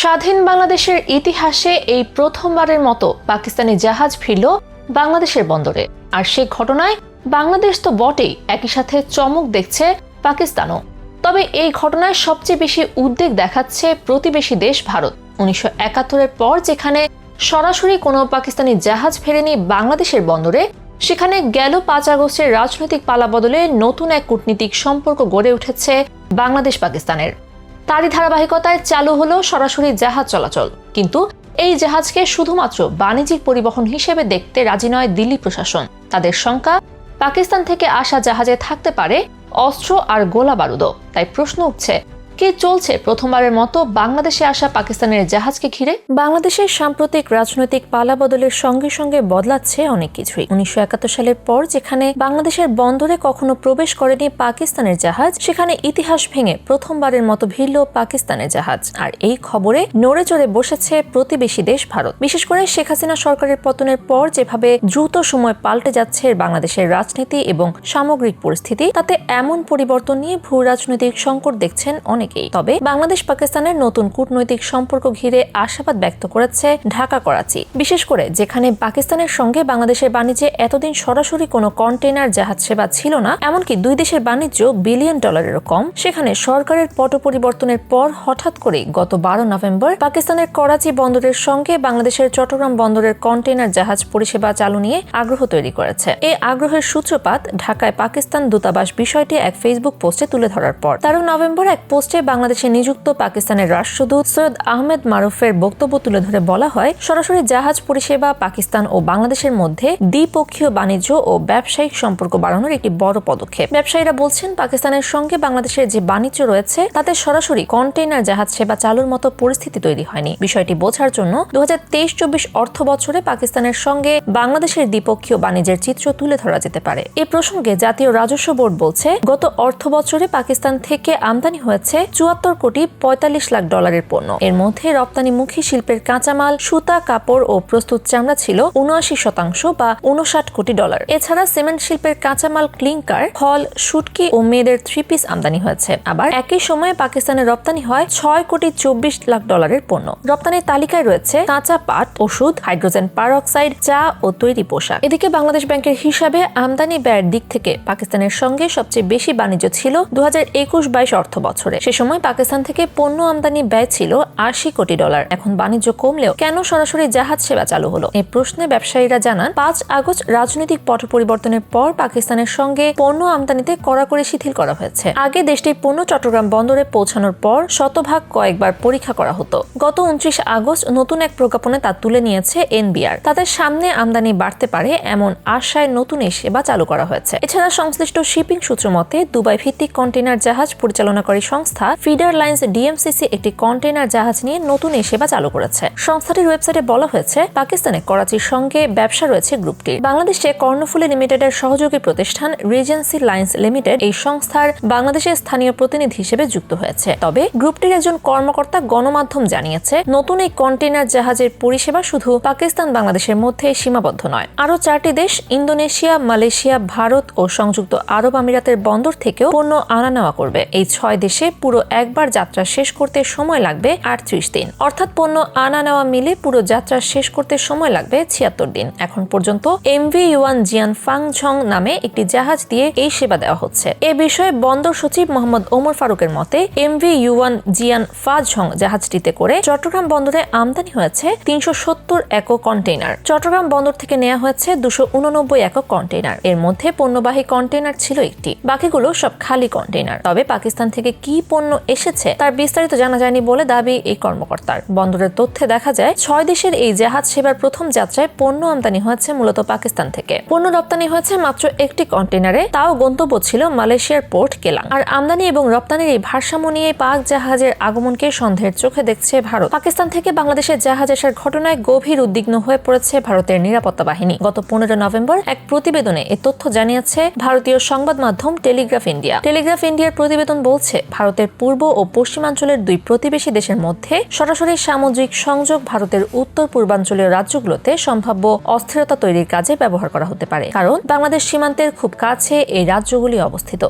স্বাধীন বাংলাদেশের ইতিহাসে এই প্রথমবারের মতো পাকিস্তানি জাহাজ ফিরল বাংলাদেশের বন্দরে। আর সে ঘটনায় বাংলাদেশ তো বটেই, একই সাথে চমক দেখছে পাকিস্তানও। তবে এই ঘটনায় সবচেয়ে বেশি উদ্বেগ দেখাচ্ছে প্রতিবেশী দেশ ভারত। উনিশশো একাত্তরের পর যেখানে সরাসরি কোনো পাকিস্তানি জাহাজ ফেরেনি বাংলাদেশের বন্দরে, সেখানে গেল পাঁচ আগস্টের রাজনৈতিক পালাবদলে নতুন এক কূটনীতিক সম্পর্ক গড়ে উঠেছে বাংলাদেশ পাকিস্তানের তারই ধারাবাহিকতায় চালু হলো সরাসরি জাহাজ চলাচল। কিন্তু এই জাহাজকে শুধুমাত্র বাণিজ্যিক পরিবহন হিসেবে দেখতে রাজি নয় দিল্লি প্রশাসন। তাদের শঙ্কা, পাকিস্তান থেকে আসা জাহাজে থাকতে পারে অস্ত্র আর গোলা বারুদও তাই প্রশ্ন উঠছে কি চলছে প্রথমবারের মতো বাংলাদেশে আসা পাকিস্তানের জাহাজকে ঘিরে? বাংলাদেশের সাম্প্রতিক রাজনৈতিক পালাবদলের সঙ্গে সঙ্গে বদলাচ্ছে অনেক কিছুই। উনিশশো একাত্তর সালের পর যেখানে বাংলাদেশের বন্দরে কখনো প্রবেশ করেনি পাকিস্তানের জাহাজ, সেখানে ইতিহাস ভেঙে প্রথমবারের মতো ভিড়ল পাকিস্তানের জাহাজ। আর এই খবরে নড়ে চড়ে বসেছে প্রতিবেশী দেশ ভারত। বিশেষ করে শেখ হাসিনা সরকারের পতনের পর যেভাবে দ্রুত সময় পাল্টে যাচ্ছে বাংলাদেশের রাজনীতি এবং সামগ্রিক পরিস্থিতি, তাতে এমন পরিবর্তন নিয়ে ভূ রাজনৈতিক সংকট দেখছেন অনেকেই। তবে বাংলাদেশ পাকিস্তানের নতুন কূটনৈতিক সম্পর্ক ঘিরে আশাবাদ ব্যক্ত করেছে ঢাকা, করাচি। বিশেষ করে যেখানে পাকিস্তানের সঙ্গে বাংলাদেশের বাণিজ্যে এতদিন সরাসরি কোনো কন্টেনার জাহাজ সেবা ছিল না, এমনকি দুই দেশের বাণিজ্য বিলিয়ন ডলারেরও কম, সেখানে সরকারের পট পরিবর্তনের পর হঠাৎ করে গত বারো নভেম্বর পাকিস্তানের করাচি বন্দরের সঙ্গে বাংলাদেশের চট্টগ্রাম বন্দরের কন্টেনার জাহাজ পরিষেবা চালু নিয়ে আগ্রহ তৈরি করেছে। এই আগ্রহের সূত্রপাত ঢাকায় পাকিস্তান দূতাবাস বিষয়টি এক ফেসবুক পোস্টে তুলে ধরার পর। তেরো নভেম্বর এক পোস্টে বাংলাদেশে নিযুক্ত পাকিস্তানের রাষ্ট্রদূত সৈয়দ আহমেদ মারুফের বক্তব্য তুলে ধরে বলা হয়, সরাসরি জাহাজ পরিষেবা পাকিস্তান ও বাংলাদেশের মধ্যে দ্বিপক্ষীয় বাণিজ্য ও ব্যবসায়িক সম্পর্ক বাড়ানোর একটি বড় পদক্ষেপ। ব্যবসায়ীরা বলছেন, পাকিস্তানের সঙ্গে বাংলাদেশের যে বাণিজ্য রয়েছে, তাতে সরাসরি কন্টেইনার জাহাজ সেবা চালুর মতো পরিস্থিতি তৈরি হয়নি। বিষয়টি বোঝার জন্য দু হাজার তেইশ চব্বিশ অর্থ বছরে পাকিস্তানের সঙ্গে বাংলাদেশের দ্বিপক্ষীয় বাণিজ্যের চিত্র তুলে ধরা যেতে পারে। এ প্রসঙ্গে জাতীয় রাজস্ব বোর্ড বলছে, গত অর্থ বছরে পাকিস্তান থেকে আমদানি হয়েছে চুয়াত্তর কোটি পঁয়তাল্লিশ লাখ ডলারের পণ্য। এর মধ্যে রপ্তানিমুখী শিল্পের কাঁচামাল, সুতা, কাপড় ও প্রস্তুত চামড়া ছিল উনআশি শতাংশ বা উনষাট কোটি ডলার। এছাড়া সিমেন্ট শিল্পের কাঁচামাল, ক্লিংকার ফল শুটকি ও মেয়েদের থ্রি পিস আমদানি হয়েছে। আবার একই সময়ে পাকিস্তানের রপ্তানি হয় ছয় কোটি চব্বিশ লাখ ডলারের পণ্য। রপ্তানির তালিকায় রয়েছে কাঁচা পাট, ওষুধ, হাইড্রোজেন পারঅক্সাইড, চা ও তৈরি পোশাক। এদিকে বাংলাদেশ ব্যাংকের হিসাবে আমদানি ব্যয়ের দিক থেকে পাকিস্তানের সঙ্গে সবচেয়ে বেশি বাণিজ্য ছিল দু হাজার একুশ বাইশ অর্থ বছরে সে সময় পাকিস্তান থেকে পণ্য আমদানি ব্যয় ছিল আশি কোটি ডলার। এখন বাণিজ্য কমলেও কেন সরাসরি জাহাজ সেবা চালু হলো? এই প্রশ্নে ব্যবসায়ীরা জানান, পাঁচ আগস্ট রাজনৈতিক পট পরিবর্তনের পর পাকিস্তানের সঙ্গে পণ্য আমদানিতে কড়াকড়ি শিথিল করা হয়েছে। আগে দেশটির পণ্য চট্টগ্রাম বন্দরে পৌঁছানোর পর শতভাগ কয়েকবার পরীক্ষা করা হতো। গত উনত্রিশ আগস্ট নতুন এক প্রজ্ঞাপনে তা তুলে নিয়েছে এনবিআর। তাদের সামনে আমদানি বাড়তে পারে এমন আশায় নতুন এই সেবা চালু করা হয়েছে। এছাড়া সংশ্লিষ্ট শিপিং সূত্র মতে দুবাই ভিত্তিক কন্টেনার জাহাজ পরিচালনাকারী সংস্থা ফিডার লাইন্স ডিএমসিসি একটি কন্টেনার জাহাজ নিয়ে নতুন এই সেবা চালু করেছে। সংস্থাটির ওয়েবসাইটে বলা হয়েছে, পাকিস্তানে করাচির সঙ্গে ব্যবসা রয়েছে গ্রুপটির বাংলাদেশে কর্ণফুলী লিমিটেডের সহযোগী প্রতিষ্ঠান রিজেন্সি লাইন্স লিমিটেড এই সংস্থার বাংলাদেশের স্থানীয় প্রতিনিধি হিসেবে যুক্ত হয়েছে। তবে গ্রুপটির একজন কর্মকর্তা গণমাধ্যম জানিয়েছে, নতুন এই কন্টেনার জাহাজের পরিষেবা শুধু পাকিস্তান বাংলাদেশের মধ্যে সীমাবদ্ধ নয়। আরও চারটি দেশ, ইন্দোনেশিয়া, মালয়েশিয়া, ভারত ও সংযুক্ত আরব আমিরাতের বন্দর থেকেও পণ্য আনা নেওয়া করবে। এই ছয় দেশে পুরো একবার যাত্রা শেষ করতে সময় লাগবে আটত্রিশ দিন। অর্থাৎ পণ্য আনা নেওয়া মিলে পুরো যাত্রা শেষ করতে সময় লাগবে ছিয়াত্তর দিন। এখন পর্যন্ত এমভি ইউয়ান জিয়ান ফাং ঝং নামে একটি জাহাজ দিয়ে এই সেবা দেওয়া হচ্ছে। এ বিষয়ে বন্দর সচিব মোহাম্মদ ওমর ফারুকের মতে এমভি ইউয়ান জিয়ান ফা ঝং জাহাজটিতে করে চট্টগ্রাম বন্দরে আমদানি হয়েছে তিনশো সত্তর একক কন্টেইনার। চট্টগ্রাম বন্দর থেকে নেওয়া হয়েছে দুশো উননব্বই একক কন্টেইনার। এর মধ্যে পণ্যবাহী কন্টেইনার ছিল একটি। বাকিগুলো সব খালি কন্টেইনার। তবে পাকিস্তান থেকে কি পণ্য এসেছে, তার বিস্তারিত জানা যায়নি বলে দাবি এই কর্মকর্তার। বন্দরের তথ্যে দেখা যায়, ছয় দেশের এই জাহাজ সেবার প্রথম যাত্রায় পণ্য আমদানি হয়েছে মূলত পাকিস্তান থেকে। পণ্য রপ্তানি হয়েছে মাত্র একটি কন্টেনারে তাও গন্তব্য ছিল মালয়েশিয়ার পোর্ট কেলাং। আর আমদানি এবং রপ্তানির এই ভারসাম্য নিয়ে পাক জাহাজের আগমনকে সন্দেহের চোখে দেখছে ভারত। পাকিস্তান থেকে বাংলাদেশের জাহাজ আসার ঘটনায় গভীর উদ্বিগ্ন হয়ে পড়েছে ভারতের নিরাপত্তা বাহিনী। গত পনেরো নভেম্বর এক প্রতিবেদনে এ তথ্য জানিয়েছে, ভারতীয় সংবাদ মাধ্যম টেলিগ্রাফ ইন্ডিয়া। টেলিগ্রাফ ইন্ডিয়ার প্রতিবেদন বলছে, ভারতের পূর্ব ও পশ্চিমাঞ্চলের দুই প্রতিবেশী দেশের মধ্যে সরাসরি সামুদ্রিক সংযোগ ভারতের উত্তর পূর্বাঞ্চলীয় রাজ্যগুলোতে সম্ভাব্য অস্থিরতা তৈরির কাজে ব্যবহার করা হতে পারে। কারণ বাংলাদেশ সীমান্তের খুব কাছে এই রাজ্যগুলি অবস্থিত।